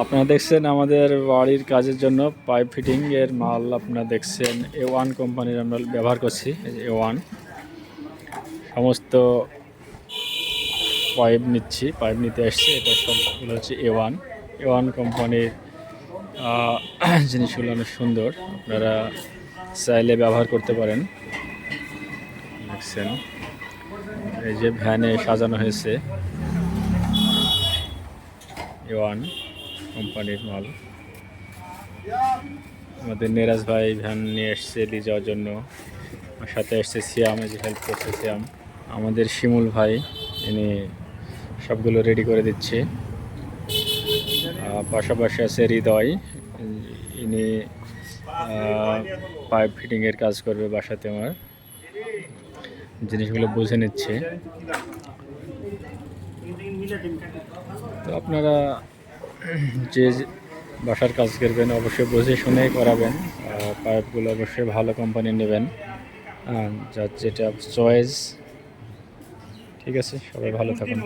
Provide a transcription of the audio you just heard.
আপনারা দেখছেন আমাদের বাড়ির কাজের জন্য পাইপ ফিটিং এর মাল আপনারা দেখছেন এ ওয়ান কোম্পানির আমরা ব্যবহার করছি এ ওয়ান সমস্ত পাইপ নিচ্ছি, পাইপ নিতে আসছি, এটা সবগুলো হচ্ছে এ ওয়ান এ ওয়ান কোম্পানির জিনিসগুলো অনেক সুন্দর, আপনারা চাইলে ব্যবহার করতে পারেন। দেখছেন, এই যে ভ্যানে সাজানো হয়েছে। এ ওয়ান কোম্পানির মাল। আমাদের নেরাজ ভাই ভ্যান নিয়ে এসছে দিয়ে যাওয়ার জন্য। আমার সাথে এসছে সিয়াম যে হেল্প করছে সিয়াম। আমাদের শিমুল ভাই, ইনি সবগুলো রেডি করে দিচ্ছে। পাশাপাশি আছে হৃদয়, ইনি পাইপ ফিটিংয়ের কাজ করবে বাসাতে আমার। জিনিসগুলো বুঝে নিচ্ছে। তো আপনারা যে বাসার কাজ করবেন, অবশ্যই বুঝে শুনে করাবেন পাইপগুলো অবশ্যই ভালো কোম্পানি নেবেন যার যেটা চয়েস ঠিক আছে, সবাই ভালো থাকুন।